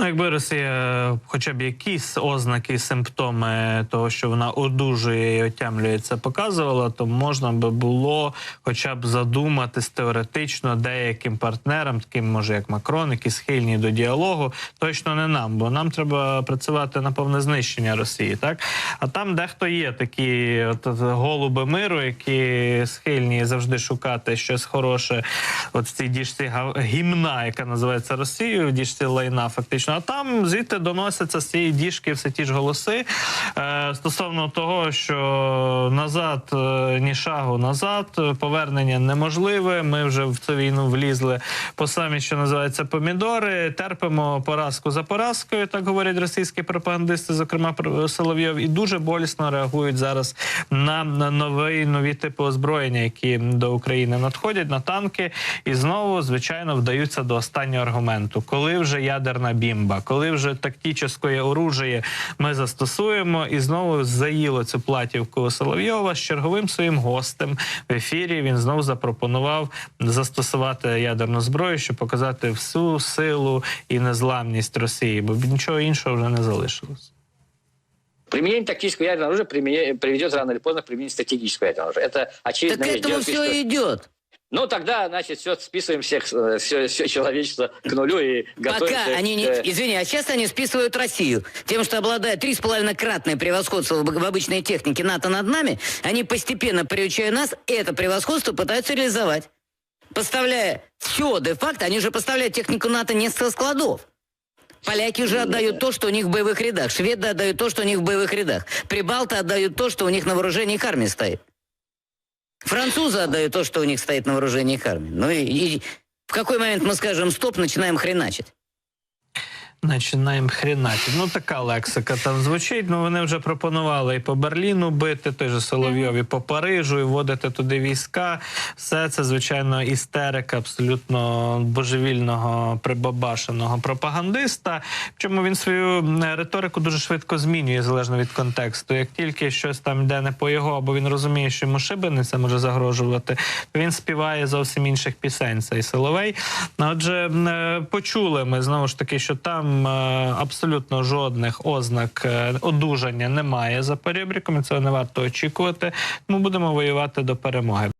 Ну, якби Росія, хоча б якісь ознаки, симптоми того, що вона одужує і отямлюється, показувала, то можна би було хоча б задуматись теоретично деяким партнерам, таким може як Макрон, які схильні до діалогу, точно не нам, бо нам треба працювати на повне знищення Росії, так а там дехто є такі от, голуби миру, які схильні завжди шукати щось хороше, от в цій діжці гімна, яка називається Росією, в діжці лайна, фактично. А там звідти доносяться з цієї діжки все ті ж голоси е, стосовно того, що назад е, ні шагу назад, повернення неможливе. Ми вже в цю війну влізли по самі, що називається помідори. Терпимо поразку за поразкою, так говорять російські пропагандисти, зокрема Соловйов, і дуже болісно реагують зараз на, нові нові типи озброєння, які до України надходять на танки, і знову звичайно вдаються до останнього аргументу, коли вже ядерна бімба, коли вже тактичне оружие ми застосуємо, і знову заїло цю платівку Соловйова з черговим своїм гостем в ефірі. Він знову запропонував застосувати ядерну зброю, щоб показати всю силу і незламність Росії, бо нічого іншого вже не залишилось. Применение тактического ядерного оружия приведет рано или поздно к применению стратегического ядерного оружия. Это Так очевидно. к этому все идет. Ну тогда, значит, все списываем всех, все, все человечество к нулю и готовимся. Пока они не... к- Извини, а сейчас они списывают Россию. Тем, что обладая три с половиной кратное превосходство в обычной технике НАТО над нами, они постепенно, приучая нас, это превосходство пытаются реализовать. Поставляя все де-факто, они же поставляют технику НАТО не со складов. Поляки уже отдают то, что у них в боевых рядах. Шведы отдают то, что у них в боевых рядах. Прибалты отдают то, что у них на вооружении их армии стоит. Французы отдают то, что у них стоит на вооружении их армии. Ну и, и в какой момент мы скажем стоп, начинаем хреначить? Починаємо хрінати. Ну така лексика там звучить. Ну вони вже пропонували і по Берліну бити, той же Соловйов, і по Парижу, і вводити туди війська. Все це звичайно істерика абсолютно божевільного прибабашеного пропагандиста. Причому він свою риторику дуже швидко змінює залежно від контексту. Як тільки щось там йде не по його, або він розуміє, що йому шибениця може загрожувати, то він співає зовсім інших пісень. Цей Соловей. Отже, е, почули ми знову ж таки, що там е, абсолютно жодних ознак е, одужання немає за перебріком. Цього не варто очікувати. Ми будемо воювати до перемоги.